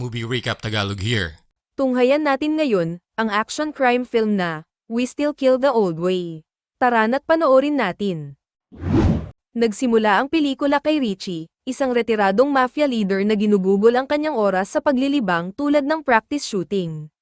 Movie Recap Tagalog here. Tunghayan natin ngayon, ang action crime film na, We Still Kill the Old Way. Tara na't panoorin natin. Nagsimula ang pelikula kay Richie, isang retiradong mafia leader na ginugugol ang kanyang oras sa paglilibang tulad ng practice shooting.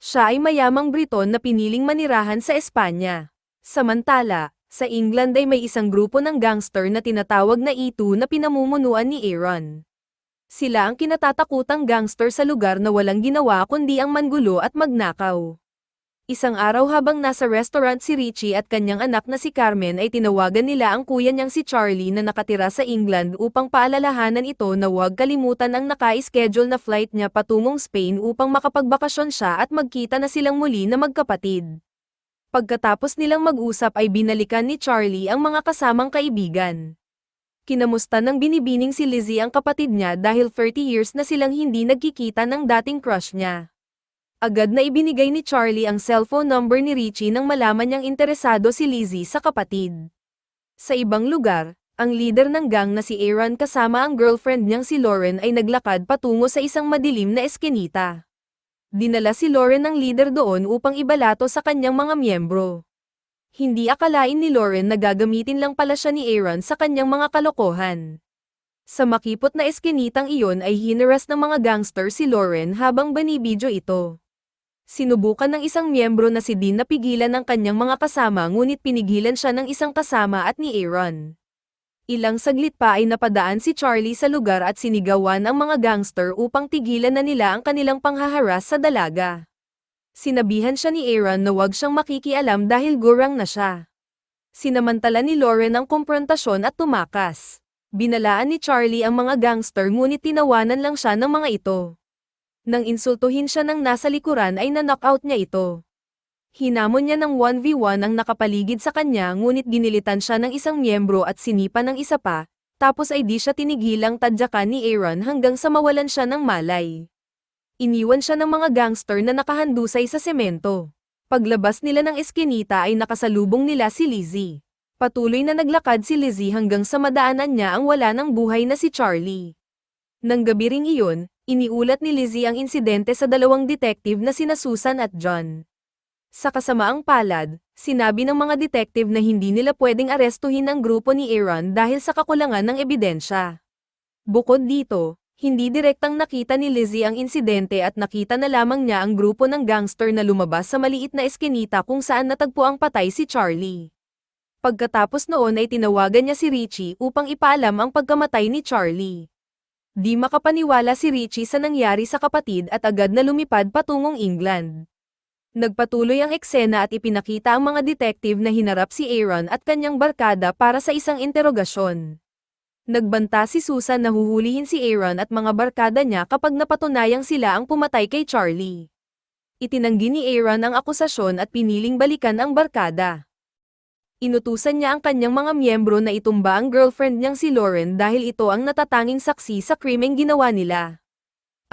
Siya ay mayamang Briton na piniling manirahan sa Espanya. Samantala, sa England ay may isang grupo ng gangster na tinatawag na E2 na pinamumunuan ni Aaron. Sila ang kinatatakutang gangster sa lugar na walang ginawa kundi ang mangulo at magnakaw. Isang araw habang nasa restaurant si Richie at kanyang anak na si Carmen ay tinawagan nila ang kuya niyang si Charlie na nakatira sa England upang paalalahanan ito na huwag kalimutan ang naka-schedule na flight niya patungong Spain upang makapagbakasyon siya at magkita na silang muli na magkapatid. Pagkatapos nilang mag-usap ay binalikan ni Charlie ang mga kasamang kaibigan. Kinamusta ng binibining si Lizzie ang kapatid niya dahil 30 years na silang hindi nagkikita ng dating crush niya. Agad na ibinigay ni Charlie ang cellphone number ni Richie nang malaman niyang interesado si Lizzie sa kapatid. Sa ibang lugar, ang leader ng gang na si Aaron kasama ang girlfriend niyang si Lauren ay naglakad patungo sa isang madilim na eskinita. Dinala si Lauren ng leader doon upang ibalato sa kanyang mga miyembro. Hindi akalain ni Lauren na gagamitin lang pala siya ni Aaron sa kanyang mga kalokohan. Sa makipot na eskinitang iyon ay hinaras ng mga gangster si Lauren habang banibidyo ito. Sinubukan ng isang miyembro na si Dean na pigilan ng kanyang mga kasama ngunit pinigilan siya ng isang kasama at ni Aaron. Ilang saglit pa ay napadaan si Charlie sa lugar at sinigawan ang mga gangster upang tigilan na nila ang kanilang panghaharas sa dalaga. Sinabihan siya ni Aaron na huwag siyang makikialam dahil gurang na siya. Sinamantala ni Lauren ang komprontasyon at tumakas. Binalaan ni Charlie ang mga gangster ngunit tinawanan lang siya ng mga ito. Nang insultuhin siya ng nasa likuran ay na-knockout niya ito. Hinamon niya ng 1v1 ang nakapaligid sa kanya ngunit ginilitan siya ng isang miyembro at sinipa ng isa pa, tapos ay di siya tinigilang tadyakan ni Aaron hanggang sa mawalan siya ng malay. Iniwan siya ng mga gangster na nakahandusay sa semento. Paglabas nila ng eskinita ay nakasalubong nila si Lizzie. Patuloy na naglakad si Lizzie hanggang sa madaanan niya ang wala ng buhay na si Charlie. Nang gabi ring iyon, iniulat ni Lizzie ang insidente sa dalawang detective na sina Susan at John. Sa kasamaang palad, sinabi ng mga detective na hindi nila pwedeng arestuhin ang grupo ni Aaron dahil sa kakulangan ng ebidensya. Bukod dito, hindi direktang nakita ni Lizzie ang insidente at nakita na lamang niya ang grupo ng gangster na lumabas sa maliit na eskinita kung saan natagpo ang patay si Charlie. Pagkatapos noon ay tinawagan niya si Richie upang ipaalam ang pagkamatay ni Charlie. Di makapaniwala si Richie sa nangyari sa kapatid at agad na lumipad patungong England. Nagpatuloy ang eksena at ipinakita ang mga detective na hinarap si Aaron at kanyang barkada para sa isang interogasyon. Nagbanta si Susan na huhulihin si Aaron at mga barkada niya kapag napatunayang sila ang pumatay kay Charlie. Itinanggi ni Aaron ang akusasyon at piniling balikan ang barkada. Inutusan niya ang kanyang mga miyembro na itumba ang girlfriend niyang si Lauren dahil ito ang natatanging saksi sa krimeng ginawa nila.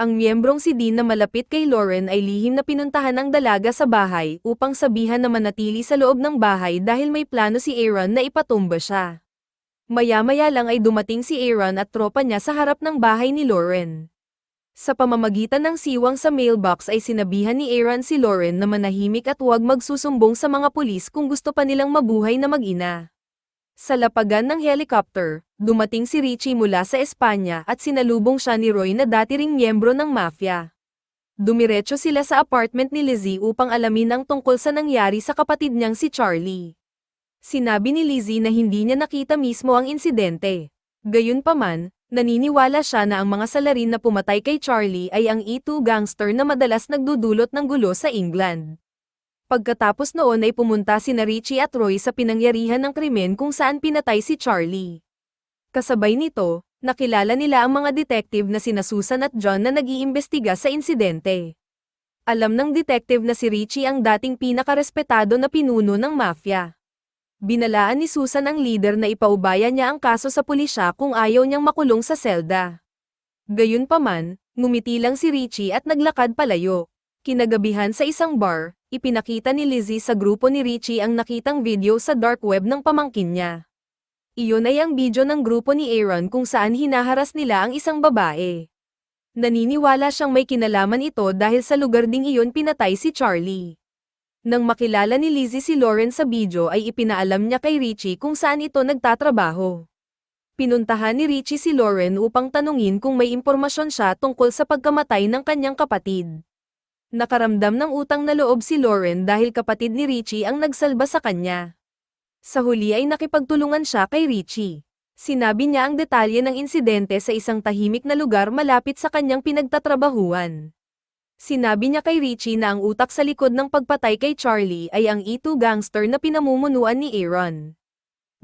Ang miyembrong si Dean na malapit kay Lauren ay lihim na pinuntahan ang dalaga sa bahay upang sabihan na manatili sa loob ng bahay dahil may plano si Aaron na ipatumba siya. Maya-maya lang ay dumating si Aaron at tropa niya sa harap ng bahay ni Lauren. Sa pamamagitan ng siwang sa mailbox ay sinabihan ni Aaron si Lauren na manahimik at huwag magsusumbong sa mga pulis kung gusto pa nilang mabuhay na mag-ina. Sa lapagan ng helicopter, dumating si Richie mula sa Espanya at sinalubong siya ni Roy na dati ring miyembro ng mafia. Dumiretso sila sa apartment ni Lizzie upang alamin ang tungkol sa nangyari sa kapatid niyang si Charlie. Sinabi ni Lizzie na hindi niya nakita mismo ang insidente. Gayunpaman, naniniwala siya na ang mga salarin na pumatay kay Charlie ay ang E2 gangster na madalas nagdudulot ng gulo sa England. Pagkatapos noon ay pumunta si na Richie at Roy sa pinangyarihan ng krimen kung saan pinatay si Charlie. Kasabay nito, nakilala nila ang mga detective na sina Susan at John na nag-iimbestiga sa insidente. Alam ng detective na si Richie ang dating pinakarespetado na pinuno ng mafia. Binalaan ni Susan ang leader na ipaubaya niya ang kaso sa pulisya kung ayaw niyang makulong sa selda. Gayunpaman, ngumiti lang si Richie at naglakad palayo. Kinagabihan sa isang bar, ipinakita ni Lizzie sa grupo ni Richie ang nakitang video sa dark web ng pamangkin niya. Iyon ay ang video ng grupo ni Aaron kung saan hinaharas nila ang isang babae. Naniniwala siyang may kinalaman ito dahil sa lugar ding iyon pinatay si Charlie. Nang makilala ni Lizzie si Lauren sa video ay ipinaalam niya kay Richie kung saan ito nagtatrabaho. Pinuntahan ni Richie si Lauren upang tanungin kung may impormasyon siya tungkol sa pagkamatay ng kanyang kapatid. Nakaramdam ng utang na loob si Lauren dahil kapatid ni Richie ang nagsalba sa kanya. Sa huli ay nakipagtulungan siya kay Richie. Sinabi niya ang detalye ng insidente sa isang tahimik na lugar malapit sa kanyang pinagtatrabahuan. Sinabi niya kay Richie na ang utak sa likod ng pagpatay kay Charlie ay ang E2 gangster na pinamumunuan ni Aaron.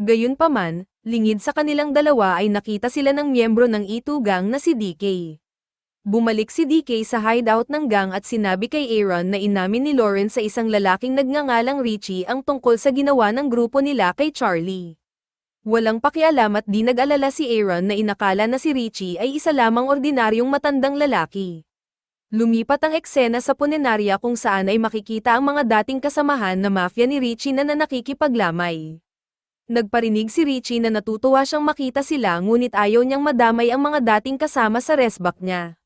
Gayunpaman, lingid sa kanilang dalawa ay nakita sila ng miyembro ng E2 gang na si DK. Bumalik si DK sa hideout ng gang at sinabi kay Aaron na inamin ni Lauren sa isang lalaking nagngangalang Richie ang tungkol sa ginawa ng grupo nila kay Charlie. Walang pakialam at di nag-alala si Aaron na inakala na si Richie ay isa lamang ordinaryong matandang lalaki. Lumipat ang eksena sa punerarya kung saan ay makikita ang mga dating kasamahan na mafia ni Richie na nanakikipaglamay. Nagparinig si Richie na natutuwa siyang makita sila ngunit ayaw niyang madamay ang mga dating kasama sa resback niya.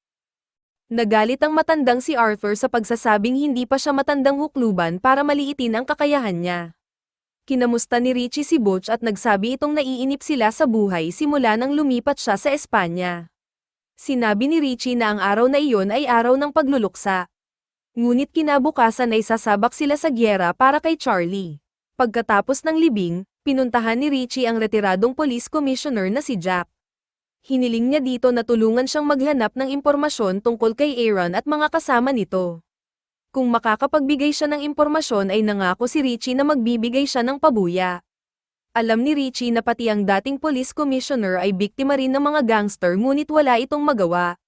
Nagalit ang matandang si Arthur sa pagsasabing hindi pa siya matandang hukluban para maliitin ang kakayahan niya. Kinamusta ni Richie si Butch at nagsabi itong naiinip sila sa buhay simula nang lumipat siya sa Espanya. Sinabi ni Richie na ang araw na iyon ay araw ng pagluluksa. Ngunit kinabukasan ay sasabak sila sa gyera para kay Charlie. Pagkatapos ng libing, pinuntahan ni Richie ang retiradong police commissioner na si Jack. Hiniling niya dito na tulungan siyang maghanap ng impormasyon tungkol kay Aaron at mga kasama nito. Kung makakapagbigay siya ng impormasyon ay nangako si Richie na magbibigay siya ng pabuya. Alam ni Richie na pati ang dating police commissioner ay biktima rin ng mga gangster ngunit wala itong magawa.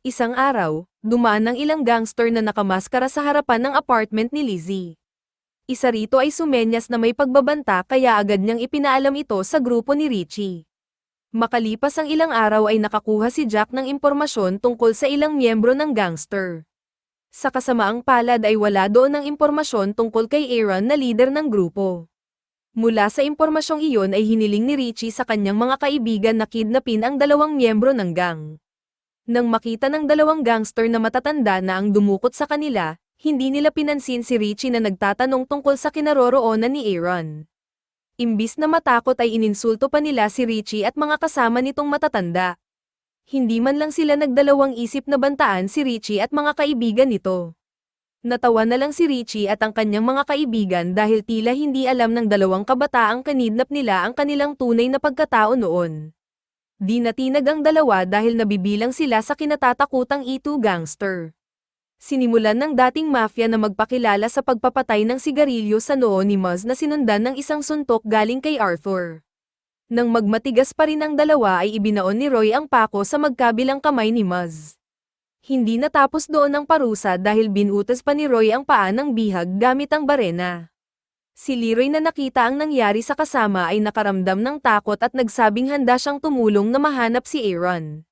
Isang araw, dumaan ng ilang gangster na nakamaskara sa harapan ng apartment ni Lizzie. Isa rito ay sumenyas na may pagbabanta kaya agad niyang ipinaalam ito sa grupo ni Richie. Makalipas ang ilang araw ay nakakuha si Jack ng impormasyon tungkol sa ilang miyembro ng gangster. Sa kasamaang palad ay wala doon ng impormasyon tungkol kay Aaron na leader ng grupo. Mula sa impormasyong iyon ay hiniling ni Richie sa kanyang mga kaibigan na kidnapin ang dalawang miyembro ng gang. Nang makita ng dalawang gangster na matatanda na ang dumukot sa kanila, hindi nila pinansin si Richie na nagtatanong tungkol sa kinaroroonan ni Aaron. Imbis na matakot ay ininsulto pa nila si Richie at mga kasama nitong matatanda hindi man lang sila nagdalawang isip na bantaan si Richie at mga kaibigan nito. Natawa na lang si Richie at ang kanyang mga kaibigan dahil tila hindi alam ng dalawang kabataang kanidnap nila ang kanilang tunay na pagkatao noon. Di natinag ang dalawa dahil nabibilang sila sa kinatatakutang E2 gangster. Sinimulan ng dating mafia na magpakilala sa pagpapatay ng sigarilyo sa noo ni Muz na sinundan ng isang suntok galing kay Arthur. Nang magmatigas pa rin ang dalawa ay ibinaon ni Roy ang pako sa magkabilang kamay ni Muz. Hindi natapos doon ang parusa dahil binutas pa ni Roy ang paa ng bihag gamit ang barena. Si Leroy na nakita ang nangyari sa kasama ay nakaramdam ng takot at nagsabing handa siyang tumulong na mahanap si Aaron.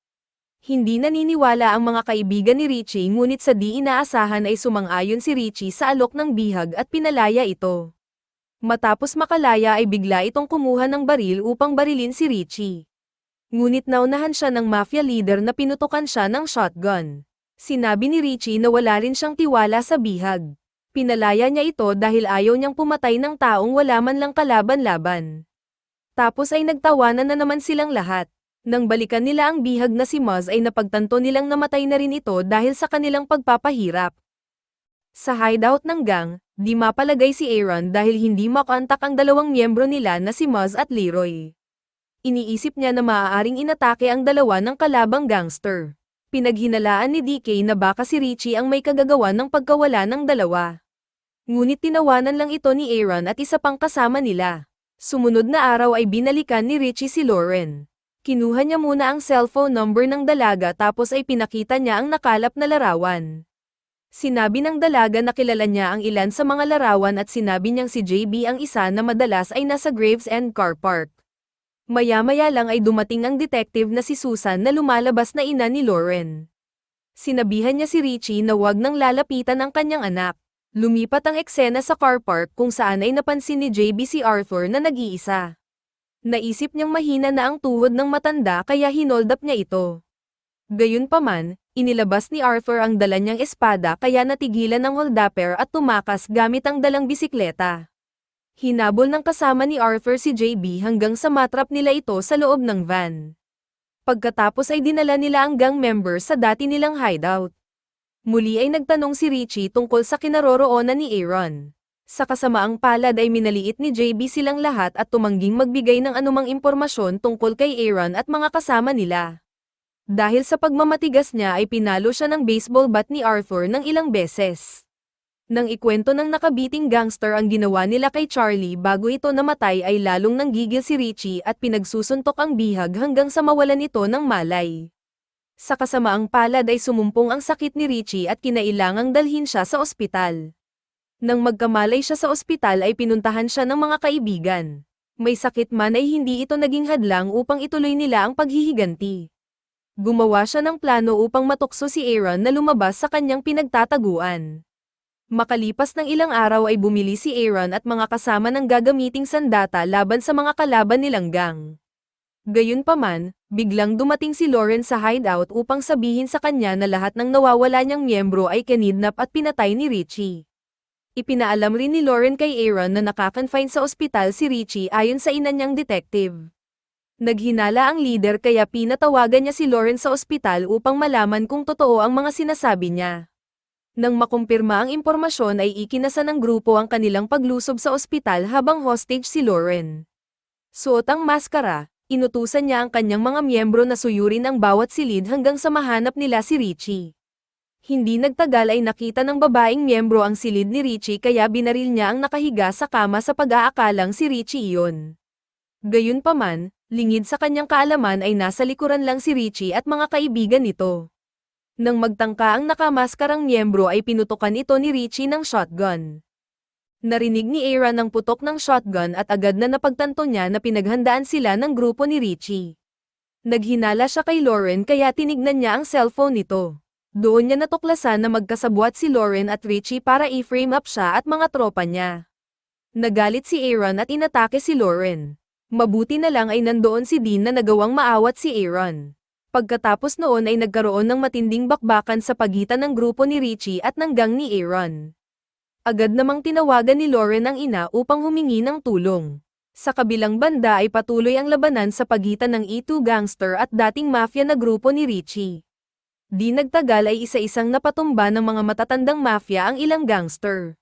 Hindi naniniwala ang mga kaibigan ni Richie ngunit sa di inaasahan ay sumang-ayon si Richie sa alok ng bihag at pinalaya ito. Matapos makalaya ay bigla itong kumuha ng baril upang barilin si Richie. Ngunit naunahan siya ng mafia leader na pinutukan siya ng shotgun. Sinabi ni Richie na wala rin siyang tiwala sa bihag. Pinalaya niya ito dahil ayaw niyang pumatay ng taong wala man lang kalaban-laban. Tapos ay nagtawanan na naman silang lahat. Nang balikan nila ang bihag na si Muz ay napagtanto nilang namatay na rin ito dahil sa kanilang pagpapahirap. Sa hideout ng gang, di mapalagay si Aaron dahil hindi makontak ang dalawang miyembro nila na si Muz at Leroy. Iniisip niya na maaaring inatake ang dalawa ng kalabang gangster. Pinaghinalaan ni DK na baka si Richie ang may kagagawa ng pagkawala ng dalawa. Ngunit tinawanan lang ito ni Aaron at isa pang kasama nila. Sumunod na araw ay binalikan ni Richie si Lauren. Kinuha niya muna ang cellphone number ng dalaga tapos ay pinakita niya ang nakalap na larawan. Sinabi ng dalaga na kilala niya ang ilan sa mga larawan at sinabi niyang si JB ang isa na madalas ay nasa Gravesend Car Park. Maya-maya lang ay dumating ang detective na si Susan na lumalabas na ina ni Lauren. Sinabihan niya si Richie na wag nang lalapitan ang kanyang anak. Lumipat ang eksena sa car park kung saan ay napansin ni JB si Arthur na nag-iisa. Naisip niyang mahina na ang tuhod ng matanda kaya hinold up niya ito. Gayunpaman, Inilabas ni Arthur ang dala niyang espada kaya natigilan ng holdapper at tumakas gamit ang dalang bisikleta. Hinabol ng kasama ni Arthur si JB hanggang sa matrap nila ito sa loob ng van. Pagkatapos ay dinala nila ang gang member sa dati nilang hideout. Muli ay nagtanong si Richie tungkol sa kinaroroonan ni Aaron. Sa kasamaang palad ay minaliit ni JB silang lahat at tumangging magbigay ng anumang impormasyon tungkol kay Aaron at mga kasama nila. Dahil sa pagmamatigas niya ay pinalo siya ng baseball bat ni Arthur ng ilang beses. Nang ikwento ng nakabiting gangster ang ginawa nila kay Charlie bago ito namatay ay lalong nanggigil si Richie at pinagsusuntok ang bihag hanggang sa mawalan ito ng malay. Sa kasamaang palad ay sumumpong ang sakit ni Richie at kinailangang dalhin siya sa ospital. Nang magkamalay siya sa ospital ay pinuntahan siya ng mga kaibigan. May sakit man ay hindi ito naging hadlang upang ituloy nila ang paghihiganti. Gumawa siya ng plano upang matukso si Aaron na lumabas sa kanyang pinagtataguan. Makalipas ng ilang araw ay bumili si Aaron at mga kasama ng gagamiting sandata laban sa mga kalaban nilang gang. Gayunpaman, biglang dumating si Lauren sa hideout upang sabihin sa kanya na lahat ng nawawala niyang miyembro ay kinidnap at pinatay ni Richie. Ipinaalam rin ni Lauren kay Aaron na nakakonfine sa ospital si Richie ayon sa ina niyang detective. Naghinala ang leader kaya pinatawagan niya si Lauren sa ospital upang malaman kung totoo ang mga sinasabi niya. Nang makumpirma ang impormasyon ay ikinasa ng grupo ang kanilang paglusob sa ospital habang hostage si Lauren. Suot ang maskara, inutusan niya ang kanyang mga miyembro na suyurin ang bawat silid hanggang sa mahanap nila si Richie. Hindi nagtagal ay nakita ng babaeng miyembro ang silid ni Richie kaya binaril niya ang nakahiga sa kama sa pag-aakalang si Richie iyon. Gayunpaman, lingid sa kanyang kaalaman ay nasa likuran lang si Richie at mga kaibigan nito. Nang magtangka ang nakamaskarang miyembro ay pinutukan ito ni Richie ng shotgun. Narinig ni Aaron ang putok ng shotgun at agad na napagtanto niya na pinaghandaan sila ng grupo ni Richie. Naghinala siya kay Lauren kaya tinignan niya ang cellphone nito. Doon niya natuklasan na magkasabwat si Lauren at Richie para i-frame up siya at mga tropa niya. Nagalit si Aaron at inatake si Lauren. Mabuti na lang ay nandoon si Dean na nagawang maawat si Aaron. Pagkatapos noon ay nagkaroon ng matinding bakbakan sa pagitan ng grupo ni Richie at ng gang ni Aaron. Agad namang tinawagan ni Lauren ang ina upang humingi ng tulong. Sa kabilang banda ay patuloy ang labanan sa pagitan ng E2 gangster at dating mafia na grupo ni Richie. Di nagtagal ay isa-isang napatumba ng mga matatandang mafia ang ilang gangster.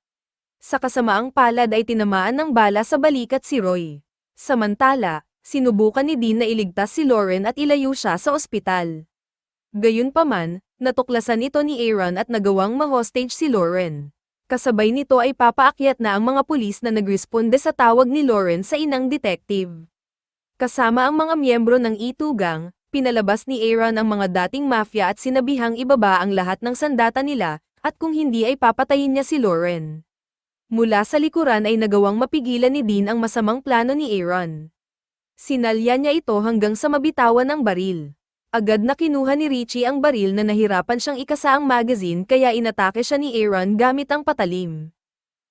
Sa kasamaang palad ay tinamaan ng bala sa balikat si Roy. Samantala, sinubukan ni Dean na iligtas si Lauren at ilayo siya sa ospital. Gayunpaman, natuklasan ito ni Aaron at nagawang ma-hostage si Lauren. Kasabay nito ay papaakyat na ang mga pulis na nagresponde sa tawag ni Lauren sa inang detective. Kasama ang mga miyembro ng E2 gang, pinalabas ni Aaron ang mga dating mafia at sinabihang ibaba ang lahat ng sandata nila, at kung hindi ay papatayin niya si Lauren. Mula sa likuran ay nagawang mapigilan ni Dean ang masamang plano ni Aaron. Sinalya niya ito hanggang sa mabitawan ng baril. Agad na kinuha ni Richie ang baril na nahirapan siyang ikasa ang magazine kaya inatake siya ni Aaron gamit ang patalim.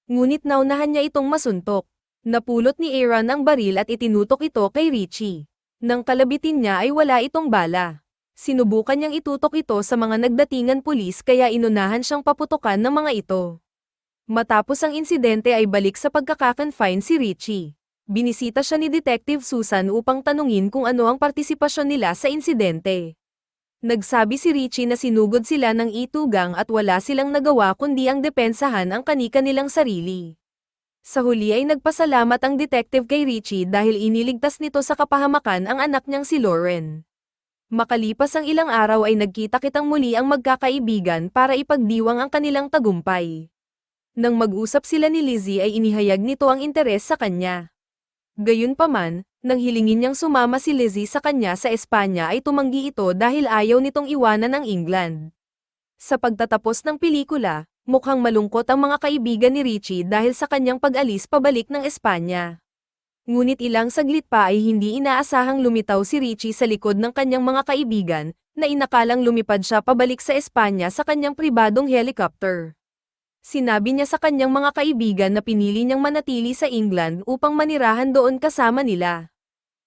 Ngunit naunahan niya itong masuntok. Napulot ni Aaron ang baril at itinutok ito kay Richie. Nang kalabitin niya ay wala itong bala. Sinubukan niyang itutok ito sa mga nagdatingan pulis kaya inunahan siyang paputukan ng mga ito. Matapos ang insidente ay balik sa pagkakakonfine si Richie. Binisita siya ni Detective Susan upang tanungin kung ano ang partisipasyon nila sa insidente. Nagsabi si Richie na sinugod sila ng itugang at wala silang nagawa kundi ang depensahan ang kanika nilang sarili. Sa huli ay nagpasalamat ang detective kay Richie dahil iniligtas nito sa kapahamakan ang anak niyang si Lauren. Makalipas ang ilang araw ay nagkita-kitang muli ang magkakaibigan para ipagdiwang ang kanilang tagumpay. Nang mag-usap sila ni Lizzie ay inihayag nito ang interes sa kanya. Gayunpaman, nang hilingin niyang sumama si Lizzie sa kanya sa Espanya ay tumanggi ito dahil ayaw nitong iwanan ng England. Sa pagtatapos ng pelikula, mukhang malungkot ang mga kaibigan ni Richie dahil sa kanyang pag-alis pabalik ng Espanya. Ngunit ilang saglit pa ay hindi inaasahang lumitaw si Richie sa likod ng kanyang mga kaibigan, na inakalang lumipad siya pabalik sa Espanya sa kanyang pribadong helicopter. Sinabi niya sa kanyang mga kaibigan na pinili niyang manatili sa England upang manirahan doon kasama nila.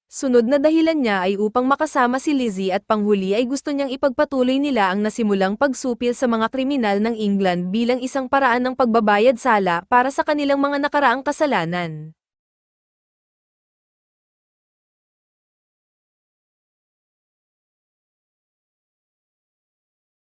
Sunod na dahilan niya ay upang makasama si Lizzie at panghuli ay gusto niyang ipagpatuloy nila ang nasimulang pagsupil sa mga kriminal ng England bilang isang paraan ng pagbabayad sala para sa kanilang mga nakaraang kasalanan.